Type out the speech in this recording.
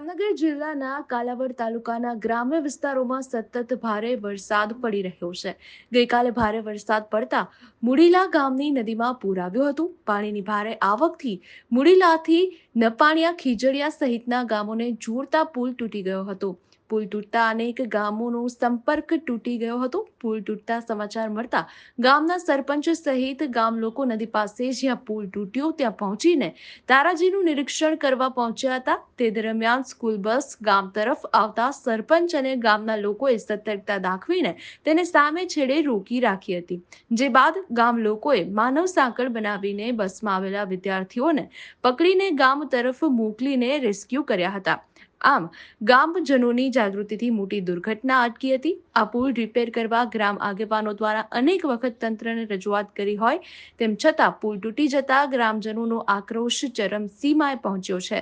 જામનગર જિલ્લાના કાલાવડ તાલુકાના ગ્રામ્ય વિસ્તારોમાં સતત ભારે વરસાદ પડી રહ્યો છે. ગઈકાલે ભારે વરસાદ પડતા મુડીલા ગામની નદીમાં પૂર આવ્યું હતું. પાણીની ભારે આવકથી મુડીલાથી નપાણિયા ખીજડીયા સહિતના ગામોને જોડતા પુલ તૂટી ગયો હતો. પુલ તૂટતા અનેક ગામોનો સંપર્ક તૂટી ગયો હતો. પુલ તૂટતા સમાચાર મળતા ગામના સરપંચ સહિત ગામ લોકો નદી પાસે જ્યાં પુલ તૂટ્યો ત્યાં પહોંચીને તારાજીનું નિરીક્ષણ કરવા પહોંચ્યા હતા. તે દરમિયાન સ્કૂલ બસ ગામ તરફ આવતા સરપંચ અને ગામના લોકોએ સતર્કતા દાખવીને તેને સામે છેડે રોકી રાખી હતી. જે બાદ ગામ લોકોએ માનવ સાંકળ બનાવીને બસમાં આવેલા વિદ્યાર્થીઓને પકડીને ગામ તરફ મોકલીને રેસ્ક્યુ કર્યા હતા. આમ, ગામજનોની જાગૃતિથી મોટી દુર્ઘટના અટકી હતી. આ પુલ રિપેર કરવા ગ્રામ આગેવાનો દ્વારા અનેક વખત તંત્રને રજૂઆત કરી હોય, તેમ છતાં પુલ તૂટી જતા ગ્રામજનોનો આક્રોશ ચરમસીમાએ પહોંચ્યો છે.